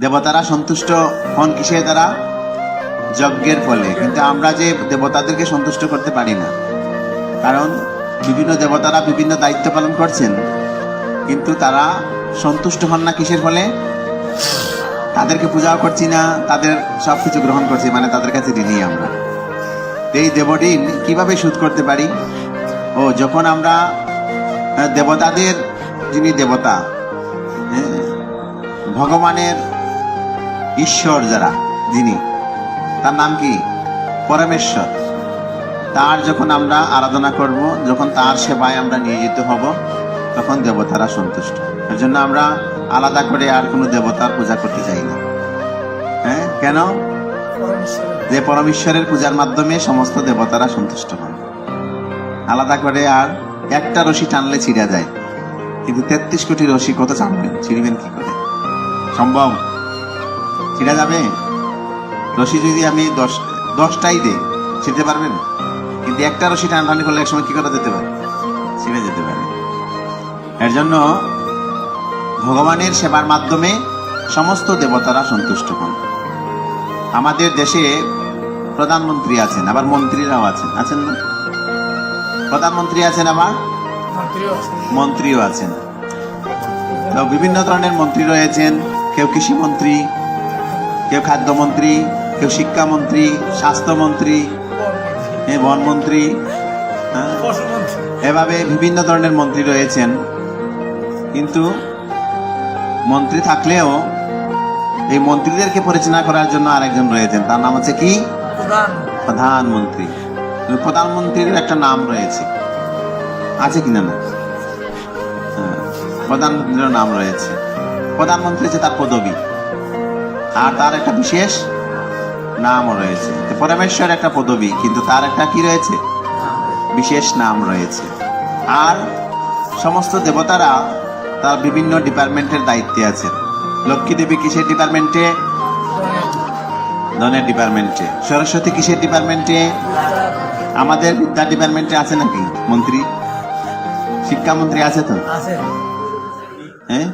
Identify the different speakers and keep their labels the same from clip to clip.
Speaker 1: দেবতারা সন্তুষ্ট হন কিসের দ্বারা যজ্ঞের ফলে। কিন্তু আমরা যে দেবতাদেরকে সন্তুষ্ট করতে পারি না। কারণ বিভিন্ন দেবতারা বিভিন্ন দায়িত্ব পালন করছেন। কিন্তু তারা সন্তুষ্ট হন না কিসের ফলে? তাদেরকে পূজাও করছি না তাদের সব কিছু গ্রহণ করছি মানে তাদের কাছে ঋণী আমরা। এই দেবঋণ কীভাবে শোধ করতে পারি? ও যখন আমরা দেবতাদের যিনি দেবতা হ্যাঁ, ভগবানের ঈশ্বর যারা, যিনি। তার নাম কি? পরমেশ্বর। তার যখন আমরা আরাধনা করব, যখন তার সেবায় আমরা নিয়োজিত হব, তখন দেবতারা সন্তুষ্ট। এর জন্য আমরা আলাদা করে আর কোনো দেবতার পূজা করতে চাই না। হ্যাঁ? কেন? যে পরমেশ্বরের পূজার মাধ্যমে সমস্ত দেবতারা সন্তুষ্ট হন। আলাদা করে আর একটা রশি টানলে ছিঁড়া যায়। কিন্তু তেত্রিশ কোটি রশি কত টানবেন ছিঁড়বেন কি করে? সম্ভব? ছিঁড়া যাবে? রশি যদি আমি দশ দশটাই দিই ছিঁড়তে পারবেন? কিন্তু একটা রশি টানাটানি করলে একসময় কী করা যেতে পারে? ছিঁড়ে যেতে পারে। এর জন্য ভগবানের সেবার মাধ্যমে সমস্ত দেবতারা সন্তুষ্ট হন। আমাদের দেশে প্রধানমন্ত্রী আছেন আবার মন্ত্রীরাও আছেন। আছেন না? প্রধানমন্ত্রী আছেন আবার? মন্ত্রীও আছেন। বিভিন্ন ধরনের মন্ত্রী রয়েছেন। কেউ কৃষি মন্ত্রী কেউ খাদ্যমন্ত্রী কেউ শিক্ষামন্ত্রী স্বাস্থ্যমন্ত্রী এ বনমন্ত্রী হ্যাঁ, এভাবে বিভিন্ন ধরনের মন্ত্রী রয়েছেন। কিন্তু মন্ত্রী থাকলেও এই মন্ত্রীদেরকে পরিচালনা করার জন্য আরেকজন রয়েছেন। তার নাম হচ্ছে কি? প্রধানমন্ত্রী। প্রধানমন্ত্রীর একটা নাম রয়েছে। আছে কিনা না? হ্যাঁ, প্রধানমন্ত্রীর নাম রয়েছে। প্রধানমন্ত্রী হচ্ছে তার পদবী। আর তার একটা বিশেষ নামও রয়েছে। পরমেশ্বর একটা পদবী কিন্তু তার একটা কি রয়েছে? বিশেষ নাম রয়েছে। আর সমস্ত দেবতারা তার বিভিন্ন ডিপার্টমেন্টের দায়িত্বে আছেন। লক্ষ্মী দেবী কিসের ডিপার্টমেন্টে? ধনের ডিপার্টমেন্টে। সরস্বতী কিসের ডিপার্টমেন্টে? আমাদের বিদ্যা ডিপার্টমেন্টে আছে নাকি মন্ত্রী? শিক্ষামন্ত্রী আছে তো? হ্যাঁ?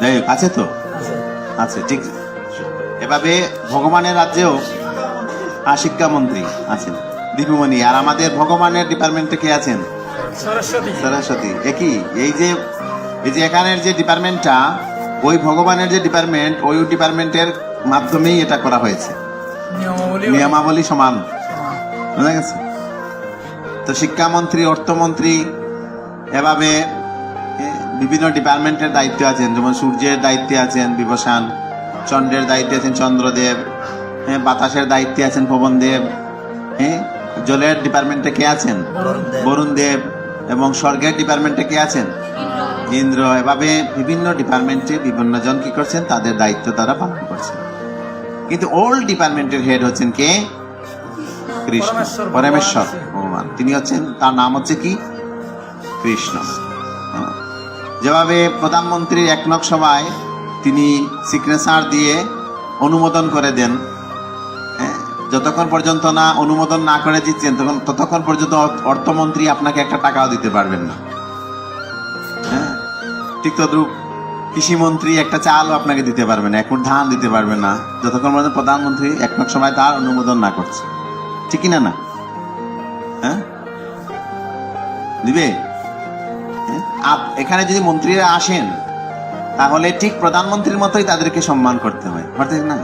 Speaker 1: যাই হোক আছে তো? আছে ঠিক। এভাবে ভগবানের রাজ্যেও শিক্ষামন্ত্রী আছেন দীপুমণি। আর আমাদের ভগবানের ডিপার্টমেন্টে কে আছেন?
Speaker 2: সরস্বতী।
Speaker 1: সরস্বতী। একই এই যে এই যে এখানের যে ডিপার্টমেন্টটা ওই ভগবানের যে ডিপার্টমেন্ট ওই ডিপার্টমেন্টের মাধ্যমেই এটা করা হয়েছে।
Speaker 2: নিয়মাবলী
Speaker 1: সমান। বুঝা গেছে? তো শিক্ষামন্ত্রী অর্থমন্ত্রী এভাবে বিভিন্ন ডিপার্টমেন্টের দায়িত্ব আছেন যেমন সূর্যের দায়িত্বে আছেন বিভসান চন্দ্রের দায়িত্বে আছেন চন্দ্রদেব হ্যাঁ বাতাসের দায়িত্বে আছেন পবনদেব হ্যাঁ জলের ডিপার্টমেন্টে কে আছেন? বরুণ দেব এবং স্বর্গের ডিপার্টমেন্টে কে আছেন? ইন্দ্র। এভাবে বিভিন্ন ডিপার্টমেন্টে বিভিন্ন জন কি করছেন? তাদের দায়িত্ব তারা পালন করছেন। কিন্তু ওল্ড ডিপার্টমেন্টের হেড হচ্ছেন কে? কৃষ্ণ।
Speaker 2: পরমেশ্বর ভগবান।
Speaker 1: তিনি হচ্ছেন তার নাম হচ্ছে কি? কৃষ্ণ। হ্যাঁ। যেভাবে প্রধানমন্ত্রীর একনক সভায় তিনি সিগনেচার দিয়ে অনুমোদন করে দেন হ্যাঁ, যতক্ষণ পর্যন্ত না অনুমোদন না করে দিচ্ছেন তখন ততক্ষণ পর্যন্ত অর্থমন্ত্রী আপনাকে একটা টাকাও দিতে পারবেন না। হ্যাঁ ঠিক তদ্রুপ কৃষিমন্ত্রী একটা চালও আপনাকে দিতে পারবে না এখন ধান দিতে পারবে না যতক্ষণ পর্যন্ত প্রধানমন্ত্রী একনক সময় তার অনুমোদন না করছে। ঠিক কিনা না? হ্যাঁ? দিবে? এখানে যদি মন্ত্রীরা আসেন তাহলে ঠিক প্রধানমন্ত্রীর মতোই তাদেরকে সম্মান করতে হয়। হঠাৎ না?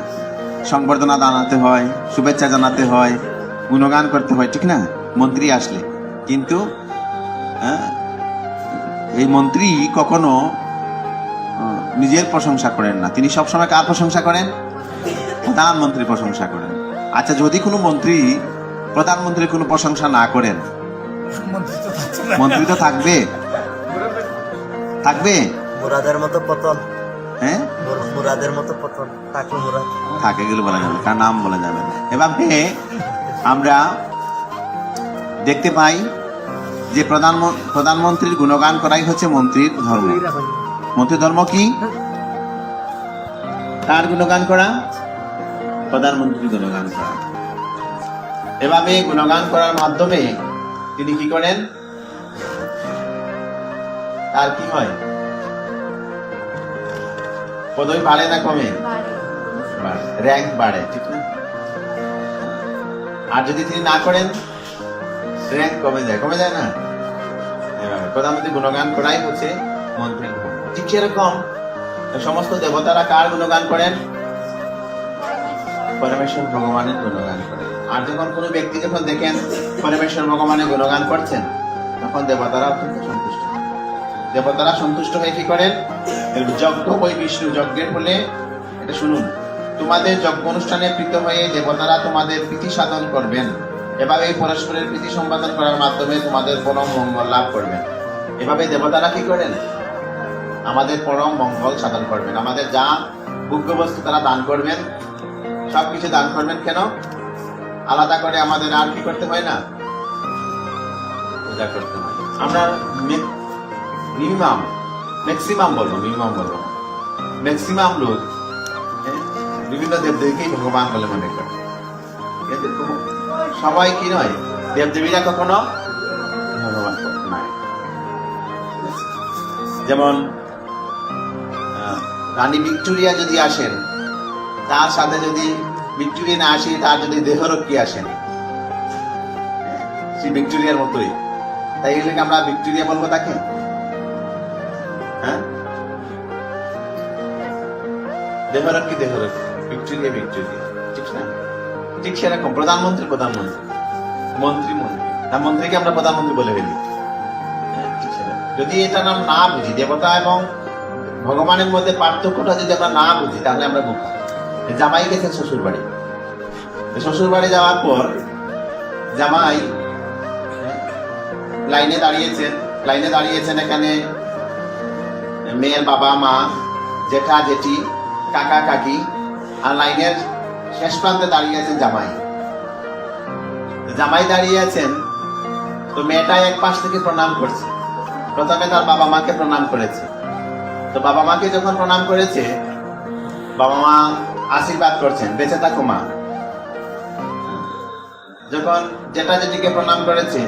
Speaker 1: সংবর্ধনা জানাতে হয় শুভেচ্ছা জানাতে হয় গুণগান করতে হয় ঠিক না? মন্ত্রী আসলে। কিন্তু হ্যাঁ, এই মন্ত্রী কখনো নিজের প্রশংসা করেন না। তিনি সবসময় কার প্রশংসা করেন? প্রধানমন্ত্রীর প্রশংসা করেন। আচ্ছা যদি কোনো মন্ত্রী প্রধানমন্ত্রীর কোনো প্রশংসা না করেন
Speaker 2: মন্ত্রী তো
Speaker 1: থাকবে? থাকবে?
Speaker 3: মুরাদের মতো পতন।
Speaker 1: হ্যাঁ?
Speaker 3: মুর- মুরাদের মতো পতন। তাকে মুরাদ।
Speaker 1: থাকে এগুলো বলা যাবে কার নাম বলা যাবে না। এভাবে আমরা দেখতে পাই যে প্রধান প্রধানমন্ত্রীর গুণগান করাই হচ্ছে মন্ত্রীর ধর্ম। মন্ত্রী ধর্ম কি? কার গুণগান করা? প্রধানমন্ত্রীর গুণগান করা। এভাবে গুণগান করার মাধ্যমে তিনি কি করেন? তার কি হয়? পদবি বাড়ে না কমে? র্যাঙ্ক বাড়ে। ঠিক না? আর যদি তিনি না করেন র্যাঙ্ক কমে যায়। কমে যায় না? প্রধানমন্ত্রী গুণগান করাই হচ্ছে মন্ত্রী ঠিক সেরকম। সমস্ত দেবতারা কার গুণগান করেন? পরমেশ্বর ভগবানের গুণগান করেন। আর যখন কোনো ব্যক্তি যখন দেখেন পরমেশ্বর ভগবানের গুণগান করছেন তখন দেবতারা অত্যন্ত সন্তুষ্ট। দেবতারা সন্তুষ্ট হয়ে কি করেন? যজ্ঞ ওই বিষ্ণু যজ্ঞের ফলে, এটা শুনুন, তোমাদের যজ্ঞ অনুষ্ঠানে প্রীত হয়ে দেবতারা তোমাদের প্রীতি সাধন করবেন। এভাবে পরস্পরের প্রীতি সম্পাদন করার মাধ্যমে তোমাদের পরম মঙ্গল লাভ করবেন। এভাবে দেবতারা কি করেন? আমাদের পরম মঙ্গল সাধন করবেন। আমাদের যা ভোগ্য বস্তু তারা দান করবেন সব কিছু দান করবেন কেন? আলাদা করে আমাদের আর কি করতে হয় না? পূজা করতে হয়। আমরা মিনিমাম ম্যাক্সিমাম বলব মিনিমাম বলব ম্যাক্সিমাম লোক হ্যাঁ, বিভিন্ন দেবদেবীকেই ভগবান বলে মনে করে। সবাই কি নয়? দেবদেবীরা কখনো ভগবান যেমন রানী ভিক্টোরিয়া যদি আসেন তার সাথে যদি ভিক্টোরিয়া না আসে তার যদি দেহরক্ষী আসেন সেই ভিক্টোরিয়ার মতোই। তাই আমরা ভিক্টোরিয়া বলব তাকে? দেহরক্ষী দেহরক্ষী ভিক্টোরিয়া ভিক্টোরিয়া ঠিক না? ঠিক সেরকম, প্রধানমন্ত্রী প্রধানমন্ত্রী। মন্ত্রী মন্ত্রী। না মন্ত্রীকে আমরা প্রধানমন্ত্রী বলে ফেলি। হ্যাঁ। যদি এটা নাম না বুঝি, দেবতা এবং ভগবানের মধ্যে পার্থক্যটা যদি আমরা না বুঝি, তাহলে আমরা বোকা। জামাই গেছেন শ্বশুর বাড়ি শ্বশুর বাড়ি যাওয়ার পর জামাই লাইনে দাঁড়িয়েছেন লাইনে দাঁড়িয়েছেন এখানে মেয়ের বাবা, মা, জেঠা, জেঠি। কাকা, কাকি, আর লাইনের শেষ প্রান্তে দাঁড়িয়ে আছেন জামাই। জামাই দাঁড়িয়ে আছেন, তো মেয়েটা এক পাশ থেকে প্রণাম করছে। প্রথমে তার বাবা মাকে প্রণাম করেছে। তো বাবা মাকে যখন প্রণাম করেছে, বাবা মা আশীর্বাদ করছেন, বেঁচে থাকো মা। যখন জেঠা জেঠিকে প্রণাম করেছে,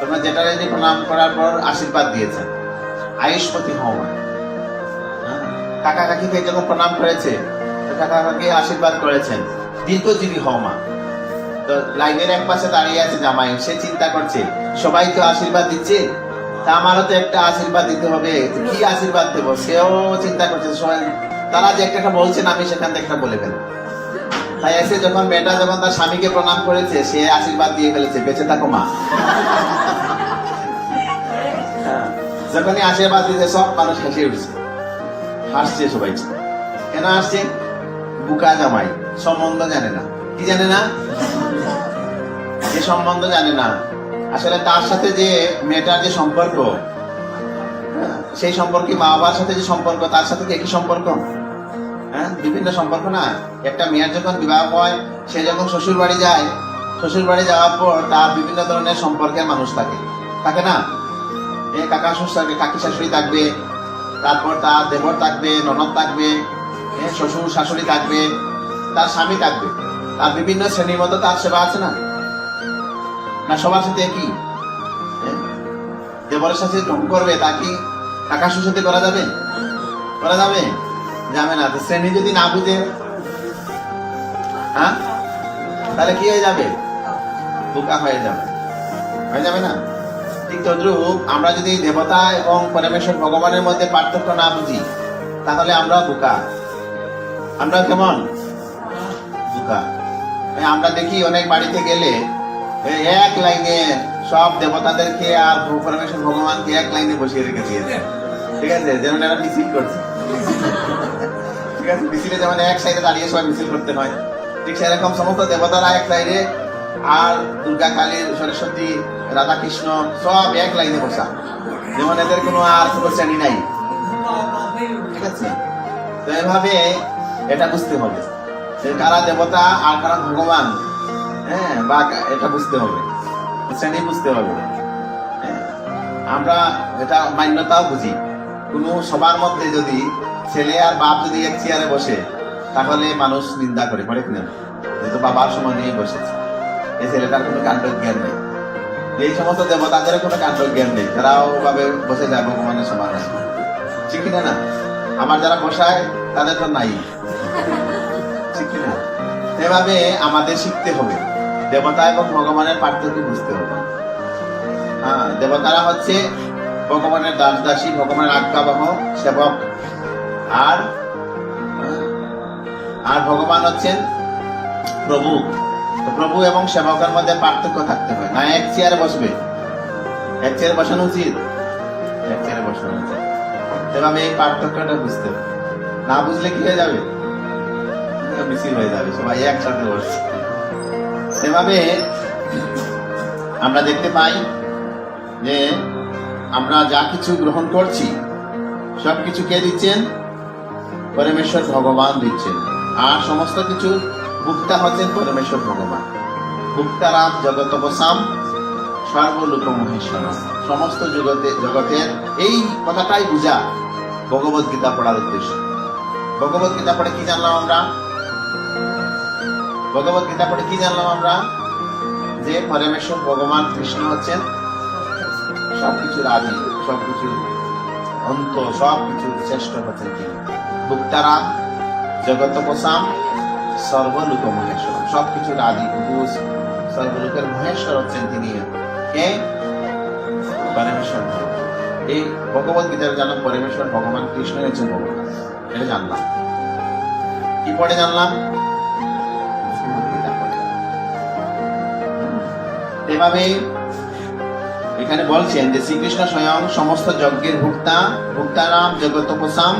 Speaker 1: তখন জেঠা জেঠি প্রণাম করার পর আশীর্বাদ দিয়েছেন, আয়ুষ্পতি হও মা। হ্যাঁ? কাকা কাকিকে যখন প্রণাম করেছে। কাকা কাকি আশীর্বাদ করেছেন। দীর্ঘজীবী হও মা। তো লাইনের এক পাশে দাঁড়িয়ে আছে জামাই সে চিন্তা করছে সবাই তো আশীর্বাদ দিচ্ছে? তা আমারও তো একটা আশীর্বাদ দিতে হবে। কি আশীর্বাদ দেবো? সেও চিন্তা করছে সবাই তারা যে একটা বলছেন আমি সেখান থেকে একটা বলে ফেলব তাই এসে যখন মেয়েটা যখন তার স্বামীকে প্রণাম করেছে সে আশীর্বাদ দিয়ে ফেলেছে বেঁচে থাকো মা। হ্যাঁ, যখনই আশীর্বাদ দিতে সব মানুষ হেসে উঠছে। হাসছে সবাই। কেন আসছে? বুকা জামাই। সম্বন্ধ জানে না। কি জানে না? যে সম্বন্ধ জানে না। আসলে তার সাথে যে মেয়েটার যে সম্পর্ক হ্যাঁ, সেই সম্পর্কে মা বাবার সাথে যে সম্পর্ক তার সাথে কি একই সম্পর্ক? হ্যাঁ বিভিন্ন সম্পর্ক না? একটা মেয়ের যখন বিবাহ হয় সে যখন শ্বশুর বাড়ি যায় শ্বশুর বাড়ি যাওয়ার পর তার বিভিন্ন ধরনের সম্পর্কের মানুষ থাকে। থাকে না? কাকা শ্বশুর থাকবে কাকি শাশুড়ি থাকবে তারপর তার দেবর থাকবে, ননদ থাকবে শ্বশুর শাশুড়ি থাকবে, তার স্বামী থাকবে। তার বিভিন্ন শ্রেণির মতো তার সেবা আছে না? না, সবার সাথে একই? দেবরের সাথে ঢং করবে, তা কি কাকা সাথে করা যাবে? করা যাবে? যাবে না। শ্রেণি যদি না বুঝে হ্যাঁ? তাহলে কি হয়ে যাবে? বোকা হয়ে যাবে। হয়ে যাবে না? ঠিক তদ্রুপ আমরা যদি দেবতা এবং পরমেশ্বর ভগবানের মধ্যে পার্থক্য না বুঝি, তাহলে আমরা বোকা। আমরা কেমন? বোকা। আমরা দেখি অনেক বাড়িতে গেলে এক লাইনে সব দেবতাদেরকে আর পরমেশ্বর ভগবানকে এক লাইনে বসিয়ে রেখে দিয়েছে। ঠিক আছে? যেমন এরা মিছিল করছে। ঠিক আছে? মিছিলে যেমন এক সাইডে দাঁড়িয়ে সবাই মিছিল করতে হয়, ঠিক সেরকম সমস্ত দেবতারা এক সাইডে আর দুর্গা কালী সরস্বতী রাধা কৃষ্ণ সব এক লাইনে বসা। যেমন এদের কোনো আর কোনো শ্রেণি নাই। ঠিক আছে? তো এভাবে এটা বুঝতে হবে। যে কারা দেবতা আর কারা ভগবান হ্যাঁ বা এটা বুঝতে হবে। শ্রেণি বুঝতে হবে। হ্যাঁ, আমরা এটা মান্যতাও বুঝি। কোনো সবার মধ্যে যদি ছেলে আর বাপ যদি এক চেয়ারে বসে তাহলে মানুষ নিন্দা করে করে কিনা? যেহেতু বাবার সময় নিয়ে বসেছে। এই ছেলেটার কোনো কাণ্ড জ্ঞান নেই। এই সমস্ত দেবতাদের কোনো কাণ্ড জ্ঞান নেই। তারাও ভাবে বসে যায়, ভগবানের সমান ঠিক কিনা না? আমার যারা বসায় তাদের তো নাই। ঠিক কি না এভাবে আমাদের শিখতে হবে। দেবতা এবং ভগবানের পার্থক্য বুঝতে হবে। হ্যাঁ দেবতারা হচ্ছে ভগবানের দাস দাসী ভগবানের আজ্ঞাবহ, সেবক। আর আর ভগবান হচ্ছেন প্রভু। তো প্রভু এবং সেবকের মধ্যে পার্থক্য থাকতে হয় না, এক চেয়ারে বসবে। এক চেয়ারে বসানো উচিত? এক চেয়ারে বসানো উচিত। এভাবে এই পার্থক্যটা বুঝতে হবে। না বুঝলে কি হয়ে যাবে? মিছিল হয়ে যাবে, সবাই একসাথে বসছে সেভাবে আমরা দেখতে পাই যে আমরা যা কিছু গ্রহণ করছি সব কিছু কে দিচ্ছেন? পরমেশ্বর ভগবান দিচ্ছেন। আর সমস্ত কিছু ভুক্তা হচ্ছেন পরমেশ্বর ভগবান। ভুক্তারাম জগতপসাম সর্বলোক মহেশ্বর সমস্ত জগতে জগতের এই কথাটাই বুঝা ভগবত গীতা পড়ার উদ্দেশ্য। ভগবত গীতা পড়ে কি জানলাম আমরা? ভগবত গীতা পড়ে কি জানলাম আমরা? যে পরমেশ্বর ভগবান কৃষ্ণ হচ্ছেন। সবকিছুর আদি সবকিছুর অন্ত সবকিছুর শ্রেষ্ঠ হচ্ছেন তিনি। জগত প্রসাম সর্বলোক মহেশ্বর সবকিছুর আদি বুঝ সর্বলোকের মহেশ্বর হচ্ছেন তিনি কে? পরমেশ্বর। এই ভগবত গীতার জানলাম পরমেশ্বর ভগবান কৃষ্ণ হচ্ছেন ভগবান। এটা জানলাম। কি পড়ে জানলাম? এভাবে এখানে বলছেন যে শ্রীকৃষ্ণ স্বয়ং সমস্ত যজ্ঞের ভুক্তা, ভুক্তারাম জগতপসাম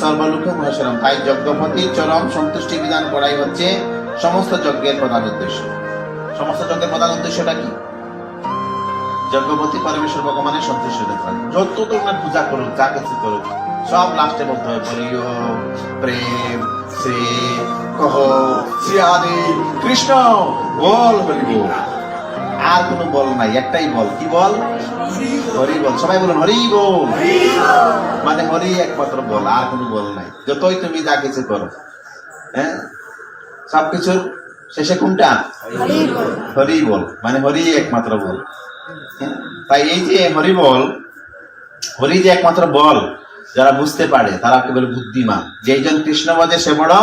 Speaker 1: সর্বলোক মহেশ্বরম তাই যজ্ঞপতি চরম সন্তুষ্টি বিধান করাই হচ্ছে সমস্ত যজ্ঞের প্রধান উদ্দেশ্য। সমস্ত যজ্ঞের প্রধান উদ্দেশ্যটা কি? যজ্ঞপতি পরমেশ্বর ভগবানের সন্তুষ্ট দেখা যত তোমরা পূজা করুক যা কিছু করুক সব লাস্টে বলতে হয় বলিও প্রেম শ্রী কহ শ্রী আদি কৃষ্ণ, বল বলিব আর কোনো বল নাই, একটাই বল। কি বল? হরি বল সবাই বলুন হরি বল মানে হরি একমাত্র বল আর কোনো বল নাই। যতই তুমি যা কিছু করো হ্যাঁ? সবকিছুর শেষে কোনটা? হরি বল মানে হরি একমাত্র বল হ্যাঁ? তাই এই যে হরি বল হরি যে একমাত্র বল যারা বুঝতে পারে তারা কেবল বুদ্ধিমান। যেইজন কৃষ্ণ বাজে সে বড়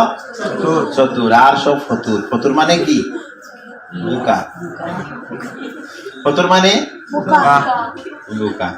Speaker 1: চতুর আর সব ফতুর। ফতুর মানে কি? বোকা ফতুর মানে বোকা